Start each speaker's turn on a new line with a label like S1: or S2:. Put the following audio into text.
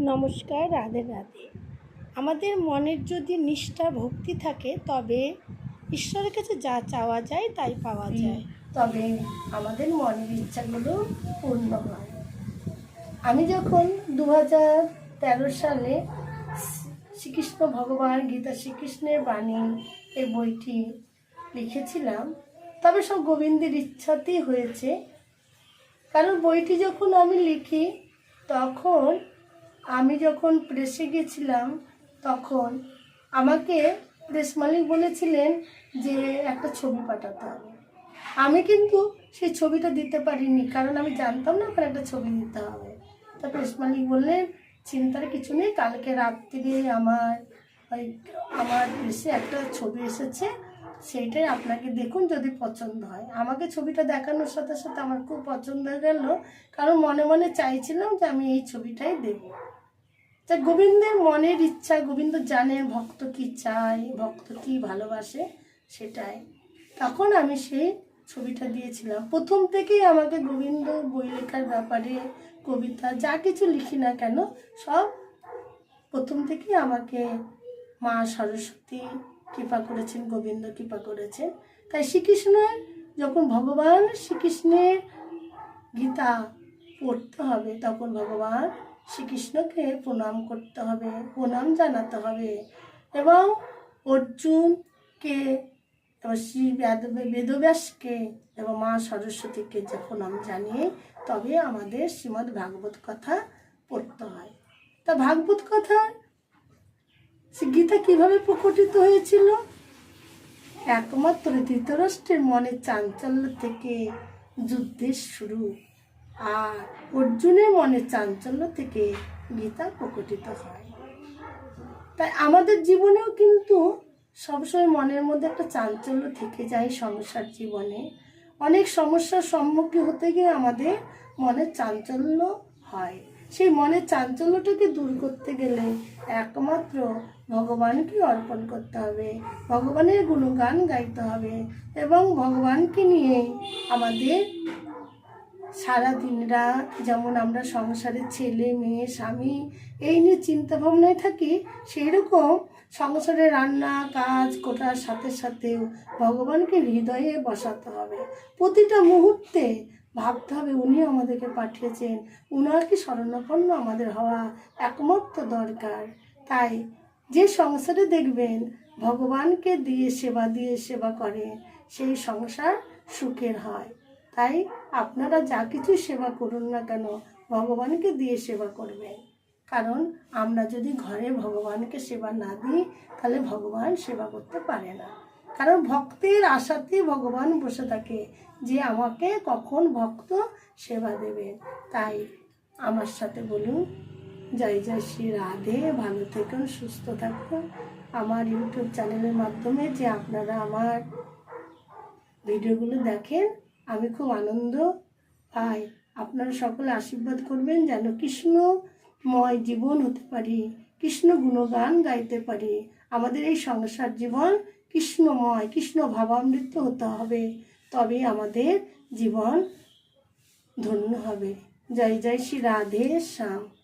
S1: নমস্কার রাধে রাধে। আমাদের মনের যদি নিষ্ঠা ভক্তি থাকে তবে ঈশ্বরের কাছে যা চাওয়া যায় তাই পাওয়া যায়।
S2: তবে আমাদের মনের ইচ্ছাগুলো পূর্ণ হয়। আমি যখন দু হাজার তেরো সালে শ্রীকৃষ্ণ ভগবান গীতা শ্রীকৃষ্ণের বাণী এই বইটি লিখেছিলাম তবে সব গোবিন্দের ইচ্ছাতেই হয়েছে। কারণ বইটি যখন আমি লিখি তখন আমি যখন প্রেসে গেছিলাম, তখন আমাকে প্রেস মালিক বলেছিলেন যে, একটা ছবি পাঠাতে। হবে আমি কিন্তু সেই ছবিটা দিতে পারিনি, কারণ আমি জানতাম না ওখানে একটা ছবি দিতে হবে। তা প্রেস মালিক বললেন, চিন্তার কিছু নেই, কালকে রাত্রিরে আমার, ওই আমার প্রেসে একটা ছবি এসেছে সেইটাই আপনাকে দেখুন যদি পছন্দ হয়। আমাকে ছবিটা দেখানোর সাথে সাথে আমার খুব পছন্দ হয়ে গেল, কারণ মনে মনে চাইছিলাম যে আমি এই ছবিটাই দেব। তা গোবিন্দের মনের ইচ্ছা, গোবিন্দ জানে ভক্ত কি চায়, ভক্ত কি ভালোবাসে সেটাই। তখন আমি সেই ছবিটা দিয়েছিলাম। প্রথম থেকেই আমাকে গোবিন্দ বই লেখার ব্যাপারে, কবিতা যা কিছু লিখি না কেন, সব প্রথম থেকেই আমাকে মা সরস্বতী কৃপা করেছেন, গোবিন্দ কৃপা করেছেন। তাই শ্রীকৃষ্ণের যখন ভগবান শ্রীকৃষ্ণের গীতা পড়তে হবে, তখন ভগবান শ্রীকৃষ্ণকে প্রণাম করতে হবে, প্রণাম জানাতে হবে এবং অর্জুনকে এবং শ্রী বেদ- বেদব্যাসকে এবং মা সরস্বতীকে যে প্রণাম জানিয়ে তবে আমাদের শ্রীমদ্ ভাগবত কথা পড়তে হয়। তা ভাগবত কথা গীতা কীভাবে প্রকটিত হয়েছিল? একমাত্র ধৃতরাষ্ট্রের মনে চাঞ্চল্য থেকে যুদ্ধের শুরু। আর অর্জুনের মনে চাঞ্চল্য থেকে গীতা প্রকটিত হয়। তাই আমাদের জীবনেও কিন্তু সবসময় মনের মধ্যে একটা চাঞ্চল্য থেকে যায় সংসার জীবনে। অনেক সমস্যার সম্মুখীন হতে গিয়ে আমাদের মনের চাঞ্চল্য হয়। সেই মনের চাঞ্চল্যটাকে দূর করতে গেলে একমাত্র ভগবানকে অর্পণ করতে হবে। ভগবানের গুণগান গাইতে হবে এবং ভগবানকে নিয়ে আমাদের সারা দিন রাত যেমন আমরা সংসারে ছেলে, মেয়ে, স্বামী, এই নিয়ে চিন্তা ভাবনায় থাকি সেই রকম সংসারে রান্না, কাজ কোটার সাথে সাথেও ভগবানকে হৃদয়ে বসাতে হবে। প্রতিটা মুহূর্তে ভাবতে হবে উনি আমাদেরকে পাঠিয়েছেন উনাকে শরণাপন্ন আমাদের হওয়া একমাত্র দরকার। তাই যে সংসারে দেখবেন, ভগবানকে দিয়ে সেবা দিয়ে সেবা করে, সেই সংসার সুখের হয়। তাই আপনারা যা কিছু সেবা করুন না কেন, ভগবানকে দিয়ে সেবা করবেন। কারণ আমরা যদি ঘরে ভগবানকে সেবা না দিই, তাহলে ভগবান সেবা করতে পারে না। কারণ ভক্তের আশাতেই ভগবান বসে থাকে যে আমাকে কখন ভক্ত সেবা দেবে তাই আমার সাথে বলুন, জয় জয় শ্রী রাধে, ভালো থাকুন, সুস্থ থাকুন। আমার ইউটিউব চ্যানেলের মাধ্যমে যে আপনারা আমার ভিডিওগুলো দেখেন আমি খুব আনন্দ পাই। আপনারা সকলে আশীর্বাদ করবেন যেন কৃষ্ণময় জীবন হতে পারি, কৃষ্ণ গুণগান গাইতে পারি। আমাদের এই সংসার জীবন কৃষ্ণময়, কৃষ্ণ ভাবামৃত হতে হবে। তবে আমাদের জীবন ধন্য হবে। জয় জয় শ্রী রাধে শ্যাম।